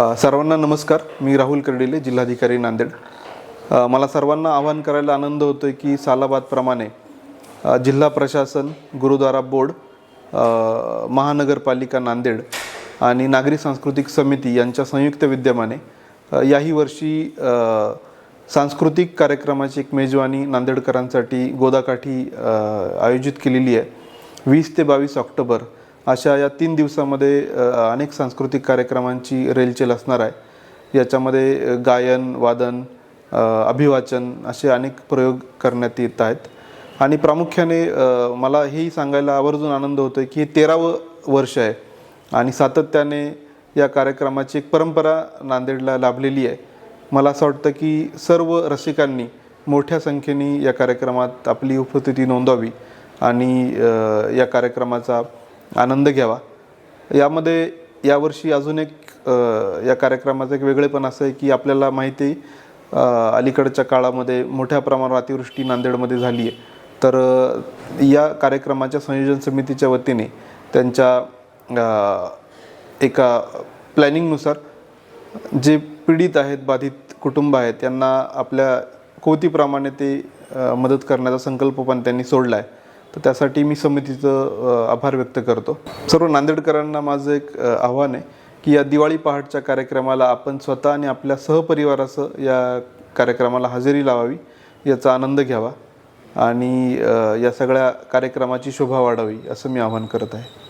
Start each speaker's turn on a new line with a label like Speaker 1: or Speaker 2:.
Speaker 1: सर्वांना नमस्कार. मी राहुल कर्डिले जिल्हाधिकारी नांदेड. मला सर्वांना आवाहन करायला आनंद होतो आहे की सालाबादप्रमाणे जिल्हा प्रशासन गुरुद्वारा बोर्ड महानगरपालिका नांदेड आणि नागरी सांस्कृतिक समिती यांच्या संयुक्त विद्यमाने याही वर्षी सांस्कृतिक कार्यक्रमाची एक मेजवानी नांदेडकरांसाठी गोदाकाठी आयोजित केलेली आहे. वीस ते बावीस ऑक्टोबर अशा या तीन दिवसामध्ये अनेक सांस्कृतिक कार्यक्रमांची रेलचेल असणार आहे. याच्यामध्ये गायन वादन अभिवाचन असे अनेक प्रयोग करण्यात येत आहेत. आणि प्रामुख्याने मला हेही सांगायला आवर्जून आनंद होतो आहे की हे तेरावं वर्ष आहे. आणि सातत्याने या कार्यक्रमाची एक परंपरा नांदेडला लाभलेली आहे. मला असं वाटतं की सर्व रसिकांनी मोठ्या संख्येने या कार्यक्रमात आपली उपस्थिती नोंदवावी आणि या कार्यक्रमाचा आनंद घ्यावा. यामध्ये यावर्षी अजून एक या कार्यक्रमाचं एक वेगळेपण असं आहे की आपल्याला माहिती अलीकडच्या काळामध्ये मोठ्या प्रमाणावर अतिवृष्टी नांदेडमध्ये झाली आहे. तर या कार्यक्रमाच्या संयोजन समितीच्या वतीने त्यांच्या एका प्लॅनिंगनुसार जे पीडित आहेत बाधित कुटुंब आहेत त्यांना आपल्या कोवतीप्रमाणे ते मदत करण्याचा संकल्प पण त्यांनी सोडला आहे तर त्यासाठी मी समितीचं आभार व्यक्त करतो. सर्व नांदेडकरांना माझं एक आव्हान आहे की या दिवाळी पहाटच्या कार्यक्रमाला आपण स्वतः आणि आपल्या सहपरिवारासह या कार्यक्रमाला हजेरी लावावी याचा आनंद घ्यावा आणि या सगळ्या कार्यक्रमाची शोभा वाढावी असं मी आवाहन करत आहे.